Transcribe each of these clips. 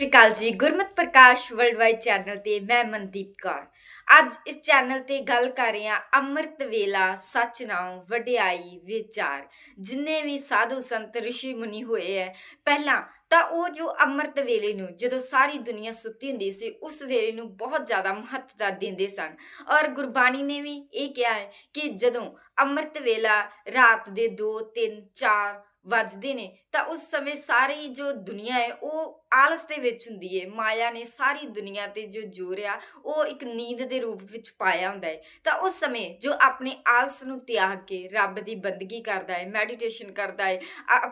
ਸਤਿ ਸ਼੍ਰੀ ਅਕਾਲ ਜੀ। ਗੁਰਮਤ ਪ੍ਰਕਾਸ਼ worldwide channel ਤੇ ਮੈਂ ਮਨਦੀਪ ਕੌਰ। ਅੱਜ ਇਸ ਚੈਨਲ ਤੇ ਗੱਲ ਕਰ ਰਹੇ ਹਾਂ ਅੰਮ੍ਰਿਤ ਵੇਲਾ, ਸੱਚ ਨਾਮ ਵਡਿਆਈ, ਵਿਚਾਰ, ਜਿੰਨੇ ਵੀ ਸਾਧੂ ਸੰਤ, ਰਿਸ਼ੀ ਮੁਨੀ ਹੋਏ ਹੈ ਪਹਿਲਾਂ ਤਾਂ ਉਹ ਜੋ ਅੰਮ੍ਰਿਤ ਵੇਲੇ ਨੂੰ ਜਦੋਂ ਸਾਰੀ ਦੁਨੀਆ ਸੁੱਤੀ ਹੁੰਦੀ ਸੀ, ਉਸ ਵੇਲੇ ਨੂੰ ਬਹੁਤ ਜ਼ਿਆਦਾ ਮਹੱਤਤਾ ਦਿੰਦੇ ਸਨ। ਔਰ ਗੁਰਬਾਣੀ ਨੇ ਵੀ ਇਹ ਕਿਹਾ ਹੈ ਕਿ ਜਦੋਂ ਅੰਮ੍ਰਿਤ ਵੇਲਾ ਰਾਤ ਦੇ 2 3 4 ਵੱਜਦੇ ਨੇ, ਤਾਂ ਉਸ ਸਮੇਂ ਸਾਰੀ ਜੋ ਦੁਨੀਆ ਹੈ, ਉਹ ਆਲਸ ਦੇ ਵਿੱਚ ਹੁੰਦੀ ਹੈ। ਮਾਇਆ ਨੇ ਸਾਰੀ ਦੁਨੀਆ ਤੇ ਜੋ ਜ਼ੋਰ ਆ, ਉਹ ਇੱਕ ਨੀਂਦ ਦੇ ਰੂਪ ਵਿੱਚ ਪਾਇਆ ਹੁੰਦਾ ਹੈ। ਤਾਂ ਉਸ ਸਮੇਂ ਜੋ ਆਪਣੇ ਆਲਸ ਨੂੰ ਤਿਆਗ ਕੇ ਰੱਬ ਦੀ ਬੰਦਗੀ ਕਰਦਾ ਹੈ ਮੈਡੀਟੇਸ਼ਨ ਕਰਦਾ ਹੈ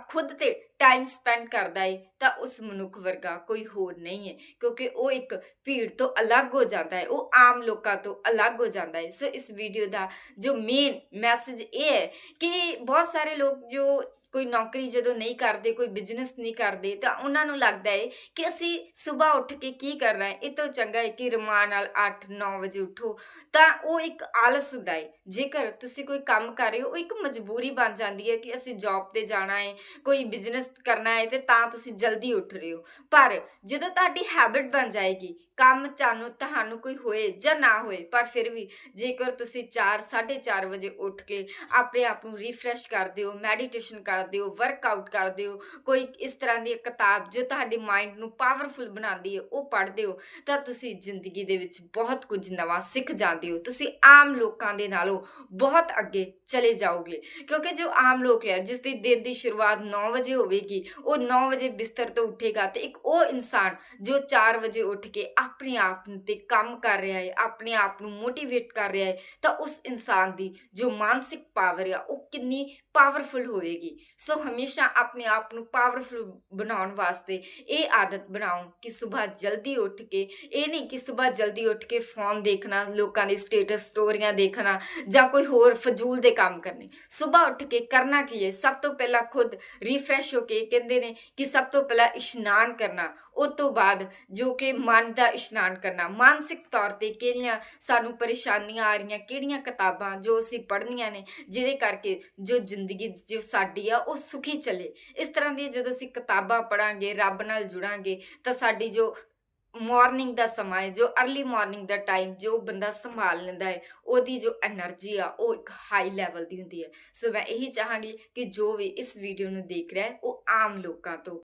ਖੁਦ ਤੇ ਟਾਈਮ ਸਪੈਂਡ ਕਰਦਾ ਹੈ, ਤਾਂ ਉਸ ਮਨੁੱਖ ਵਰਗਾ ਕੋਈ ਹੋਰ ਨਹੀਂ ਹੈ। ਕਿਉਂਕਿ ਉਹ ਇੱਕ ਭੀੜ ਤੋਂ ਅਲੱਗ ਹੋ ਜਾਂਦਾ ਹੈ, ਉਹ ਆਮ ਲੋਕਾਂ ਤੋਂ ਅਲੱਗ ਹੋ ਜਾਂਦਾ ਹੈ। ਸੋ ਇਸ ਵੀਡੀਓ ਦਾ ਜੋ ਮੇਨ ਮੈਸੇਜ ਇਹ ਹੈ ਕਿ ਬਹੁਤ ਸਾਰੇ ਲੋਕ ਜੋ ਕੋਈ ਨੌਕਰੀ ਜਦੋਂ ਨਹੀਂ ਕਰਦੇ, ਕੋਈ ਬਿਜ਼ਨਸ ਨਹੀਂ ਕਰਦੇ, ਤਾਂ ਉਹਨਾਂ ਨੂੰ ਲੱਗਦਾ ਹੈ ਕਿ ਅਸੀਂ ਸਵੇਰ ਉੱਠ ਕੇ ਕੀ ਕਰਨਾ ਹੈ ਇਹ ਤੋਂ ਚੰਗਾ ਹੈ ਕਿ ਰਮਾਨ ਨਾਲ 8-9 ਵਜੇ ਉੱਠੋ। ਤਾਂ ਉਹ ਇੱਕ ਆਲਸ ਹੁੰਦਾ ਹੈ ਜੇਕਰ ਤੁਸੀਂ ਕੋਈ ਕੰਮ ਕਰ ਰਹੇ ਹੋ, ਉਹ ਇੱਕ ਮਜਬੂਰੀ ਬਣ ਜਾਂਦੀ ਹੈ ਕਿ ਅਸੀਂ ਜੌਬ ਤੇ ਜਾਣਾ ਹੈ ਕੋਈ ਬਿਜ਼ਨਸ ਕਰਨਾ ਹੈ ਤੇ ਤਾਂ ਤੁਸੀਂ ਜਲਦੀ ਉੱਠ ਰਹੇ ਹੋ। ਪਰ ਜਦੋਂ ਤੁਹਾਡੀ ਹੈਬਿਟ ਬਣ ਜਾਏਗੀ, ਕੰਮ ਚਾਨੂੰ ਤੁਹਾਨੂੰ ਕੋਈ ਹੋਏ ਜਾਂ ਨਾ ਹੋਏ, ਪਰ ਫਿਰ ਵੀ ਜੇਕਰ ਤੁਸੀਂ 4 4:30 ਵਜੇ ਉੱਠ ਕੇ ਆਪਣੇ ਆਪ ਨੂੰ ਰੀਫਰੈਸ਼ ਕਰਦੇ ਹੋ ਮੈਡੀਟੇਸ਼ਨ ਕਰ ਕਰਦੇ ਹੋ ਵਰਕਆਊਟ ਕਰਦੇ ਹੋ, ਕੋਈ ਇਸ ਤਰ੍ਹਾਂ ਦੀ ਕਿਤਾਬ ਜੋ ਤੁਹਾਡੇ ਮਾਈਂਡ ਨੂੰ ਪਾਵਰਫੁਲ ਬਣਾਉਂਦੀ ਹੈ, ਉਹ ਪੜ੍ਹਦੇ ਹੋ, ਤਾਂ ਤੁਸੀਂ ਜ਼ਿੰਦਗੀ ਦੇ ਵਿੱਚ ਬਹੁਤ ਕੁਝ ਨਵਾਂ ਸਿੱਖ ਜਾਂਦੇ ਹੋ। ਤੁਸੀਂ ਆਮ ਲੋਕਾਂ ਦੇ ਨਾਲੋਂ ਬਹੁਤ ਅੱਗੇ ਚਲੇ ਜਾਓਗੇ, ਕਿਉਂਕਿ ਜੋ ਆਮ ਲੋਕ ਹੈ, ਜਿਸ ਦੀ ਦਿਨ ਦੀ ਸ਼ੁਰੂਆਤ 9 ਵਜੇ ਹੋਵੇਗੀ, ਉਹ 9 ਵਜੇ ਬਿਸਤਰ ਤੋਂ ਉੱਠੇਗਾ ਤੇ ਇੱਕ ਉਹ ਇਨਸਾਨ ਜੋ 4 ਵਜੇ ਉੱਠ ਕੇ ਆਪਣੇ ਆਪ ਤੇ ਕੰਮ ਕਰ ਰਿਹਾ ਹੈ, ਆਪਣੇ ਆਪ ਨੂੰ ਮੋਟੀਵੇਟ ਕਰ ਰਿਹਾ ਹੈ, ਤਾਂ ਉਸ ਇਨਸਾਨ ਦੀ ਜੋ ਮਾਨਸਿਕ ਪਾਵਰ ਆ, ਉਹ ਕਿੰਨੀ ਪਾਵਰਫੁਲ ਹੋਵੇਗੀ। ਸੋ ਹਮੇਸ਼ਾ ਆਪਣੇ ਆਪ ਨੂੰ ਪਾਵਰਫੁਲ ਬਣਾਉਣ ਵਾਸਤੇ ਇਹ ਆਦਤ ਬਣਾਓ ਕਿ ਸਵੇਰ ਜਲਦੀ ਉੱਠ ਕੇ, ਇਹ ਨਹੀਂ ਕਿ ਸਵੇਰ ਜਲਦੀ ਉੱਠ ਕੇ ਫੋਨ ਦੇਖਣਾ, ਲੋਕਾਂ ਦੀ ਸਟੇਟਸ ਸਟੋਰੀਆਂ ਦੇਖਣਾ ਜਾਂ ਕੋਈ ਹੋਰ ਫਜ਼ੂਲ ਦੇ ਕੰਮ ਕਰਨੇ। ਸਵੇਰ ਉੱਠ ਕੇ ਕਰਨਾ ਕੀ ਹੈ? ਸਭ ਤੋਂ ਪਹਿਲਾਂ ਖੁਦ ਰੀਫਰੈਸ਼ ਹੋ ਕੇ ਕਹਿੰਦੇ ਨੇ ਕਿ ਸਭ ਤੋਂ ਪਹਿਲਾਂ ਇਸ਼ਨਾਨ ਕਰਨਾ, ਉਸ ਤੋਂ ਬਾਅਦ ਜੋ ਕਿ ਮਨ ਦਾ ਇਸ਼ਨਾਨ ਕਰਨਾ। ਮਾਨਸਿਕ ਤੌਰ ਤੇ ਕਿਹੜੀਆਂ ਸਾਨੂੰ ਪਰੇਸ਼ਾਨੀਆਂ ਆ ਰਹੀਆਂ, ਕਿਹੜੀਆਂ ਕਿਤਾਬਾਂ ਜੋ ਅਸੀਂ ਪੜ੍ਹਨੀਆਂ ਨੇ, ਜਿਹਦੇ ਕਰਕੇ ਜੋ ਜ਼ਿੰਦਗੀ ਜੋ ਸਾਡੀ ਆ ਆ ਉਹ ਸੁਖੀ ਚੱਲੇ। ਇਸ ਤਰ੍ਹਾਂ ਦੀ ਜਦੋਂ ਅਸੀਂ ਕਿਤਾਬਾਂ ਪੜਾਂਗੇ ਰੱਬ ਨਾਲ ਜੁੜਾਂਗੇ, ਤਾਂ ਸਾਡੀ ਜੋ ਮਾਰਨਿੰਗ ਦਾ ਸਮਾਂ ਹੈ, ਜੋ ਅਰਲੀ ਮਾਰਨਿੰਗ ਦਾ ਟਾਈਮ ਜੋ ਬੰਦਾ ਸੰਭਾਲ ਲੈਂਦਾ ਹੈ, ਉਹਦੀ ਜੋ એનર્ਜੀ ਆ, ਉਹ ਇੱਕ ਹਾਈ ਲੈਵਲ ਦੀ ਹੁੰਦੀ ਹੈ। ਸੋ ਮੈਂ ਇਹੀ ਚਾਹਾਂਗੀ ਕਿ ਜੋ ਵੀ ਇਸ ਵੀਡੀਓ ਨੂੰ ਦੇਖ ਰਿਹਾ ਹੈ, ਉਹ ਆਮ ਲੋਕਾਂ ਤੋਂ